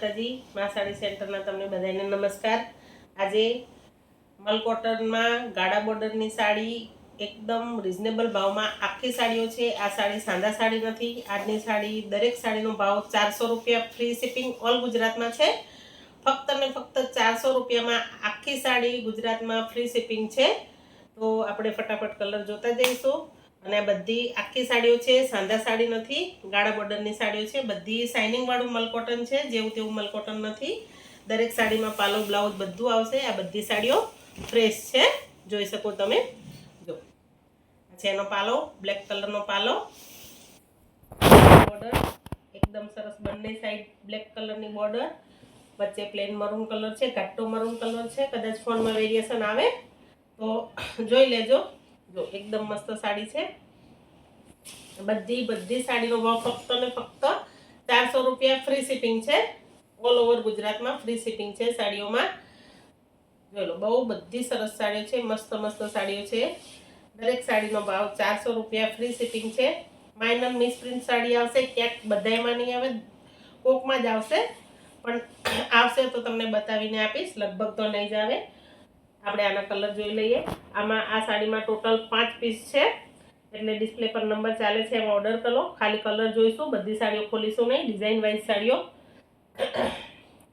માતાજી, મા સાડી સેન્ટરના તમને બધાને નમસ્કાર. આજે મલ કોટનમાં ગાડા બોર્ડરની સાડી એકદમ રિઝનેબલ ભાવમાં આખી સાડીઓ છે. આ સાડી સાંધા સાડી નથી. આજની સાડી દરેક સાડીનો ભાવ ચારસો રૂપિયા ફ્રી શિપિંગ ઓલ ગુજરાતમાં છે. ફક્ત ને ફક્ત ચારસો રૂપિયામાં આખી સાડી ગુજરાતમાં ફ્રી શિપિંગ છે. તો આપણે ફટાફટ કલર જોતા જઈશું. અને આ બધી આખી સાડીઓ છે, સાંધા સાડી નથી, ગાળા બોર્ડરની સાડીઓ છે, બધી શાઇનિંગવાળું મલકોટન છે, જેવું તેવું મલકોટન નથી. દરેક સાડીમાં પાલો બ્લાઉઝ બધું આવશે, આ બધી સાડીઓ ફ્રેશ છે, જોઈ શકો તમે. જો છે એનો પાલો બ્લેક કલરનો પાલો. બોર્ડર એકદમ સરસ બંને સાઈડ બ્લેક કલરની બોર્ડર વચ્ચે પ્લેન મરૂન કલર છે, ઘાટો મરૂન કલર છે, કદાચ ફોનમાં વેરિએશન આવે. તો જોઈ લેજો. જો, એકદમ મસ્ત સાડી છે. બધી બધી સાડીનો ભાવ ફક્ત ને ફક્ત ચારસો રૂપિયા ફ્રી શિપિંગ છે. ઓલ ઓવર ગુજરાતમાં ફ્રી શિપિંગ છે સાડીઓમાં. જોલો બહુ બધી સરસ સાડીઓ છે, મસ્ત મસ્ત સાડીઓ છે. દરેક સાડીનો ભાવ ચારસો રૂપિયા ફ્રી શિપિંગ છે. માઇનર મિસપ્રિન્ટ સાડી આવશે, ક્યાંક બધાયમાં નહીં આવે, કોકમાં જ આવશે. પણ આવશે તો તમને બતાવીને આપીશ, લગભગ તો નહીં જ આવે. આપણે આના કલર જોઈ લઈએ. આમાં આ સાડીમાં ટોટલ પાંચ પીસ છે. એટલે ડિસ્પ્લે પર નંબર ચાલે છે, એમાં ઓર્ડર કરો. ખાલી કલર જોઈશું, બધી સાડીઓ ખોલીશું નહીં ડિઝાઇન વાઇઝ સાડીઓ.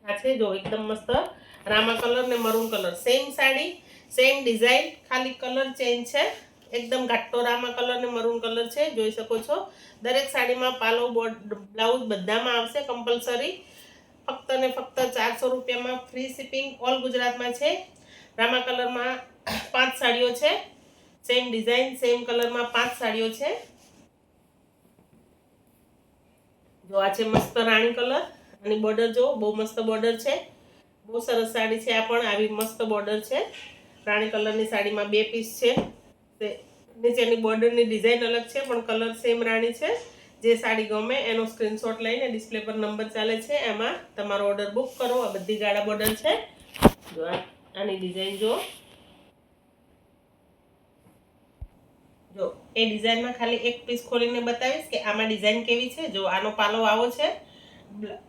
આ છે જો એકદમ મસ્ત રામા કલર ને maroon colour. Same sari same design ખાલી કલર ચેન્જ છે. એકદમ ઘાટો રામા કલર ને મરૂન કલર છે, જોઈ શકો છો. દરેક સાડીમાં પાલો, બોર્ડ, બ્લાઉઝ બધામાં આવશે કમ્પલસરી ફક્ત ને ફક્ત ચારસો રૂપિયામાં ફ્રી શિપિંગ ઓલ ગુજરાતમાં છે. રામા કલરમાં પાંચ સાડીઓ છે. સેમ ડિઝાઇન સેમ કલરમાં પાંચ સાડીઓ છે. જો આ છે મસ્ત રાણી કલર અને બોર્ડર જો, બહુ મસ્ત બોર્ડર છે. બહુ સરસ સાડી છે આ પણ, આવી મસ્ત બોર્ડર છે. રાણી કલરની સાડીમાં બે પીસ છે. તે નીચેની બોર્ડરની ડિઝાઇન અલગ છે, પણ કલર સેમ રાણી છે. જે સાડી ગમે એનો સ્ક્રીનશોટ લઈને ડિસ્પ્લે પર નંબર ચાલે છે. એમાં તમારો ઓર્ડર બુક કરો, આ બધી ગાળા બોર્ડર છે. જો આની ડિઝાઇન જો જો, એ ડિઝાઇનમાં ખાલી એક પીસ ખોલીને બતાવીશ કે આમાં ડિઝાઇન કેવી છે. જો આનો પાલો આવો છે,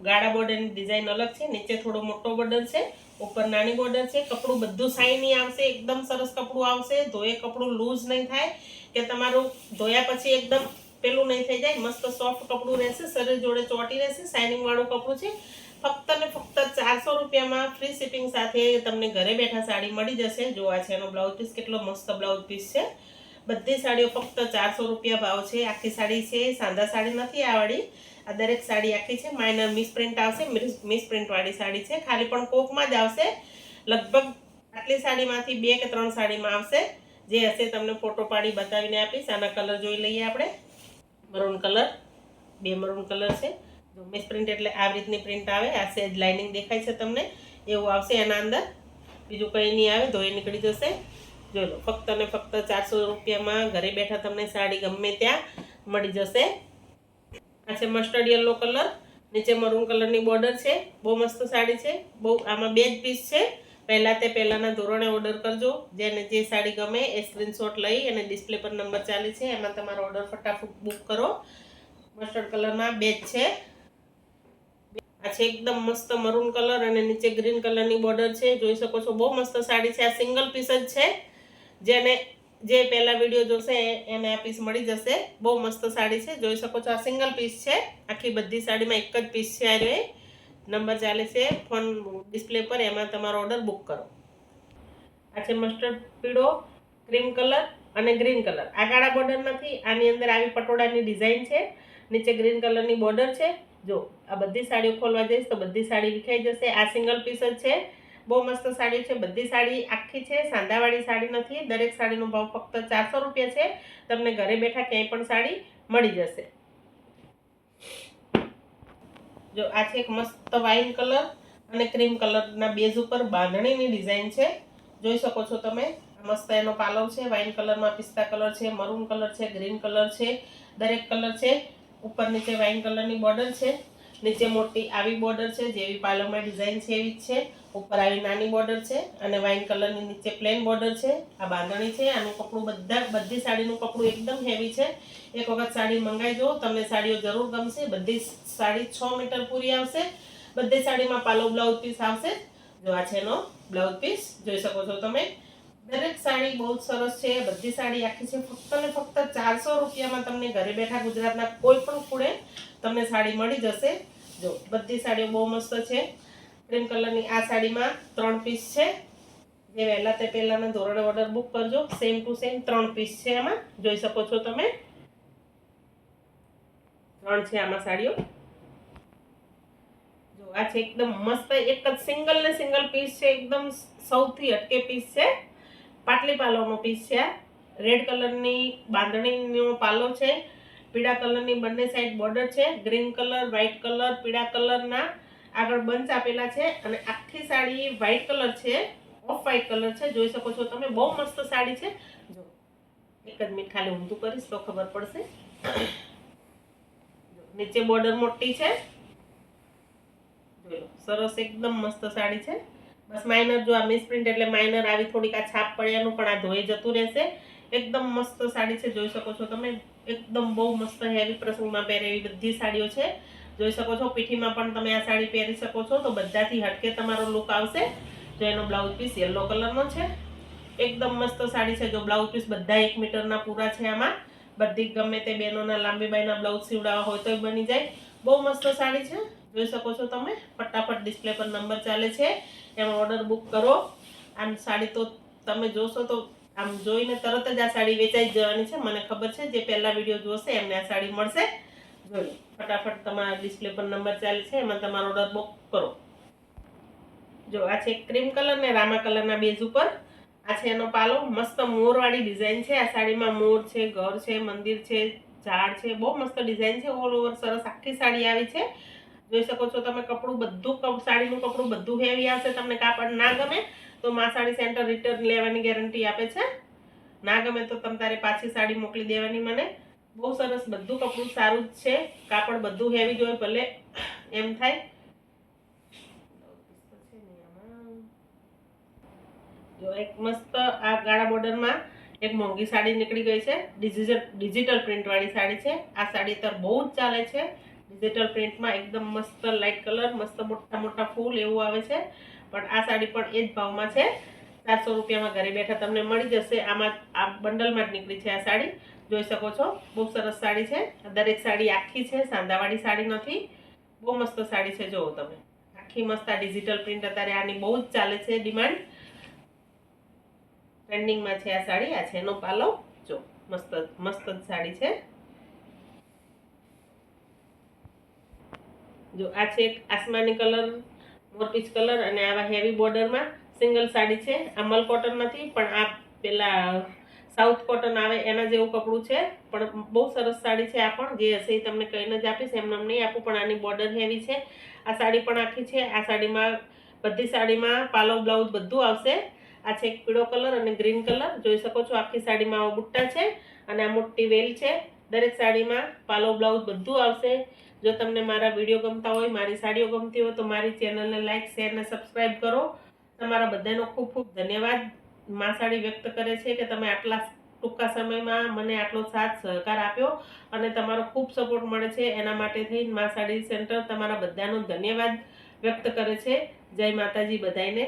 ગાળા બોર્ડરની ડિઝાઇન અલગ છે, નીચે થોડો મોટો બોર્ડર છે, ઉપર નાની બોર્ડર છે, કપડું બધું સાઈની આવશે, એકદમ સરસ કપડું આવશે ધોયે કપડું લૂઝ નહીં થાય, કે તમારું ધોયા પછી એકદમ પેલું નહીં થઈ જાય, મસ્ત સોફ્ટ કપડું રહેશે, શરીર જોડે ચોટી રહેશે શાઇનિંગ વાળું કપડું છે. ફક્ત ને ફક્ત ચારસો રૂપિયામાં ફ્રી શિપિંગ સાથે તમને ઘરે બેઠા સાડી મળી જશે. જો આ છે એનો બ્લાઉઝ પીસ કેટલો મસ્ત બ્લાઉઝ પીસ છે. બધી સાડીઓ ફક્ત ચારસો રૂપિયા ભાવ છે. આખી સાડી છે, સાંધા સાડી નથી આવડી આ દરેક સાડી આખી છે. માઇનર મિસપ્રિન્ટ આવશે મિસપ્રિન્ટવાળી સાડી છે. ખાલી પણ કોકમાં જ આવશે. લગભગ આટલી સાડીમાંથી બે કે ત્રણ સાડીમાં આવશે. જે હશે તમને ફોટો પાડી બતાવીને આપીશ. આના કલર જોઈ લઈએ આપણે. મરૂન કલર બે મરૂન કલર છે. જો મિસપ્રિન્ટ એટલે આવી રીતની પ્રિન્ટ આવે, આ સેજ લાઇનિંગ દેખાય છે તમને, એવું આવશે એના અંદર. બીજું કંઈ નહીં આવે, ધોઈ નીકળી જશે. જોઈ લો, ફક્ત ને ફક્ત ચારસો રૂપિયામાં ઘરે બેઠા તમને સાડી ગમે ત્યાં મળી જશે. આ છે મસ્ટર્ડ યલો કલર નીચે મરૂન કલરની બોર્ડર છે. બહુ મસ્ત સાડી છે. બહુ, આમાં બે જ પીસ છે. પહેલાં તે પહેલાંના ધોરણે ઓર્ડર કરજો. જેને જે સાડી ગમે એ સ્ક્રીનશોટ લઈ અને ડિસ્પ્લે પર નંબર ચાલે છે. એમાં તમારો ઓર્ડર ફટાફટ બુક કરો. મસ્ટર્ડ કલરમાં બે જ છે. આ છે એકદમ મસ્ત મરૂન કલર અને નીચે ગ્રીન કલરની બોર્ડર છે. જોઈ શકો છો, બહુ મસ્ત સાડી છે. આ સિંગલ પીસ જ છે. જેને જે પહેલા વીડિયો જોશે એને આ પીસ મળી જશે. બહુ મસ્ત સાડી છે. જોઈ શકો છો, આ સિંગલ પીસ છે. આખી બધી સાડીમાં એક જ પીસ છે આ રહ્યો. નંબર ચાલે છે ફોન ડિસ્પ્લે પર, એમાં તમારો ઓર્ડર બુક કરો. આ છે મસ્ટર્ડ પીળો, ક્રીમ કલર અને ગ્રીન કલર. આ કાળા બોર્ડર નથી, આની અંદર આવી પટોળાની ડિઝાઇન છે. નીચે ગ્રીન કલરની બોર્ડર છે. જો આ બધી સાડીઓ ખોલવા જઈશ તો બધી સાડી વિખાઈ જશે. આ સિંગલ પીસ જ છે. બહુ મસ્ત સાડી છે. બધી સાડી આખી છે. સાંધાવાળી સાડી નથી. દરેક સાડીનો ભાવ ફક્ત ચારસો રૂપિયા છે. તમને ઘરે બેઠા ક્યાંય પણ સાડી મળી જશે. જો આ છે એક મસ્ત વાઇન કલર અને ક્રીમ કલરના બેઝ ઉપર બાંધણીની ડિઝાઇન છે. જોઈ શકો છો તમે. મસ્ત એનો પાલવ છે. વાઇન કલરમાં પિસ્તા કલર છે, મરૂન કલર છે, ગ્રીન કલર છે, દરેક કલર છે. ઉપર નીચે વાઇન કલરની બોર્ડર છે. નીચે મોટી આવી બોર્ડર છે, જેવી પાલવમાં ડિઝાઇન છે એવી જ છે. ઉપર આવી નાની બોર્ડર છે અને વાઇન કલરની નીચે પ્લેન બોર્ડર છે. આ બાંધણી છે, આનું કપડું બધા, બધી સાડીનું કપડું એકદમ હેવી છે. એક વખત સાડી મંગાવી જુઓ, તમને સાડીઓ જરૂર ગમશે. બધી સાડી છ મીટર પૂરી આવશે. બધી સાડીમાં પાલો બ્લાઉઝ પીસ આવશે. જો આ છે એનો બ્લાઉઝ પીસ જોઈ શકો છો તમે. દરેક સાડી બહુ જ સરસ છે, બધી સાડી આખી છે. ફક્ત ને ફક્ત ચારસો રૂપિયામાં તમને ઘરે બેઠા ગુજરાતના કોઈ પણ ખૂણે તમને સાડી મળી જશે. જો, બધી સાડીઓ બહુ મસ્ત છે. ક્રીમ કલરની આ સાડીમાં ત્રણ પીસ છે. જે વહેલા તે પહેલાંના ધોરણે ઓર્ડર બુક કરજો. સેમ ટુ સેમ ત્રણ પીસ છે એમાં જોઈ શકો છો તમે. ત્રણ છે આમાં સાડીઓ. જો, આ છે એકદમ મસ્ત, એક જ સિંગલ ને સિંગલ પીસ છે. એકદમ સૌથી અટકે પીસ છે. પાટલી પાલોનો પીસ છે. રેડ કલરની બાંધણીનો પાલો છે. પીળા કલરની બંને સાઈડ બોર્ડર છે. ગ્રીન કલર વ્હાઈટ કલર પીળા કલરના આગળ બંચ આપેલા છે અને આખી સાડી વ્હાઈટ કલર છે. ઓફ વ્હાઈટ કલર છે. જોઈ શકો છો તમે, બહુ મસ્ત સાડી છે. જો, એક જ મિનિટ ખાલી ઊંધું કરીશ તો ખબર પડશે. નીચે બોર્ડર મોટી છે. સરસ એકદમ મસ્ત સાડી છે. બસ માઇનર જો આ મિસપ્રિન્ટ એટલે માઇનર આવી થોડીક આ છાપ પડ્યાનું પણ આ ધોઈ જતું રહેશે. એકદમ મસ્ત સાડી છે, જોઈ શકો છો તમે. એકદમ બહુ મસ્ત હેવી પ્રસંગમાં પહેરે એવી બધી સાડીઓ છે. જોઈ શકો છો, પીઠીમાં પણ તમે આ સાડી પહેરી શકો છો, તો બધાથી હટકે તમારો લુક આવશે. જો એનો બ્લાઉઝ પીસ યલો કલરનો છે. એકદમ મસ્ત સાડી છે, જો બ્લાઉઝ પીસ બધા એક મીટરના પૂરા છે આમાં. બધી ગમે તે બહેનોના લાંબી બાઈના બ્લાઉઝ સીવડાવવા હોય તોય બની જાય. બહુ મસ્ત સાડી છે. જોઈ શકો છો તમે. ફટાફટ ડિસ્પ્લે પર નંબર ચાલે છે. એમાં ઓર્ડર બુક કરો. આમ સાડી તો તમે જોશો તો આમ જોઈને તરત જ આ સાડી વેચાઈ જવાની છે. મને ખબર છે જે પહેલા વીડિયો જોશે એમને આ સાડી મળશે. જોઈ ફટાફટ તમારા ડિસ્પ્લે પર નંબર ચાલે છે, એમાં તમારો ઓર્ડર બુક કરો. જો આ છે ક્રીમ કલર ને રામા કલરના બેઝ ઉપર. આ છે એનો પાલો. મસ્ત મોરવાળી ડિઝાઇન છે. આ સાડીમાં મોર છે, ઘર છે, મંદિર છે, ઝાડ છે. બહુ મસ્ત ડિઝાઇન છે. ઓલ ઓવર સરસ આખી સાડી આવી છે. જોઈ શકો છો તમે કપડું બધું સાડીનું કપડું બધું હેવી આવશે તમને કાપડ ના ગમે તો મા સાડી સેન્ટર રિટર્ન લેવાની ગેરંટી આપે છે. ના ગમે તો તમે તારે પાછી સાડી મોકલી દેવાની મને. બહુ સરસ બધું કપડું સારું જ છે. કાપડ બધું હેવી જોઈએ ભલે એમ થાય. જો એક મસ્ત આ ગાળા બોર્ડરમાં એક મોંઘી સાડી નીકળી ગઈ છે. ડિજિટલ ડિજિટલ પ્રિન્ટવાળી સાડી છે. આ સાડી અત્યારે બહુ જ ચાલે છે. ડિજિટલ પ્રિન્ટમાં એકદમ મસ્ત લાઇટ કલર મસ્ત મોટા મોટા ફૂલ એવું આવે છે. પણ આ સાડી પણ એ જ ભાવમાં છે. ચારસો રૂપિયામાં ઘરે બેઠા તમને મળી જશે. આમાં આ બંડલમાં જ નીકળી છે આ સાડી. જોઈ શકો છો. બહુ સરસ સાડી છે. દરેક સાડી આખી છે. સાંધાવાળી સાડી નથી. બહુ મસ્ત સાડી છે. જુઓ તમે. આખી મસ્ત આ ડિજિટલ પ્રિન્ટ અત્યારે આની બહુ જ ચાલે છે ડિમાન્ડ ટ્રેન્ડિંગમાં છે આ સાડી. આ છે એનો પાલો. જો, મસ્ત મસ્ત સાડી છે. જો આ છે એક આસમાની કલર, મોરપીચ કલર અને આવા હેવી બોર્ડરમાં સિંગલ સાડી છે. આ મલ કોટનમાંથી પણ આ પેલા સાઉથ કોટન આવે એના જેવું કપડું છે. પણ બહુ સરસ સાડી છે આ પણ. જે હશે એ તમને કહીને જ આપીશ. એમને એમ નહીં આપું, પણ આની બોર્ડર હેવી છે. આ સાડી પણ આખી છે. આ સાડીમાં બધી સાડીમાં પાલો બ્લાઉઝ બધું આવશે. આ છે એક પીળો કલર અને ગ્રીન કલર. જોઈ શકો છો આખી સાડીમાં આવા બુટ્ટા છે અને આ મોટી વેલ છે. દરેક સાડીમાં પાલો બ્લાઉઝ બધું આવશે. જો તમને મારા વીડિયો ગમતા હોય, મારી સાડીઓ ગમતી હોય, તો મારી ચેનલને લાઇક શેર અને સબસ્ક્રાઈબ કરો. તમારા બધાનો ખૂબ ખૂબ ધન્યવાદ. મા સાડી વ્યક્ત કરે છે કે તમે આટલા ટૂંકા સમયમાં મને આટલો સાથ સહકાર આપ્યો અને તમારો ખૂબ સપોર્ટ મળે છે. એના માટે થઈને મા સાડી સેન્ટર તમારા બધાનો ધન્યવાદ વ્યક્ત કરે છે. જય માતાજી બધાને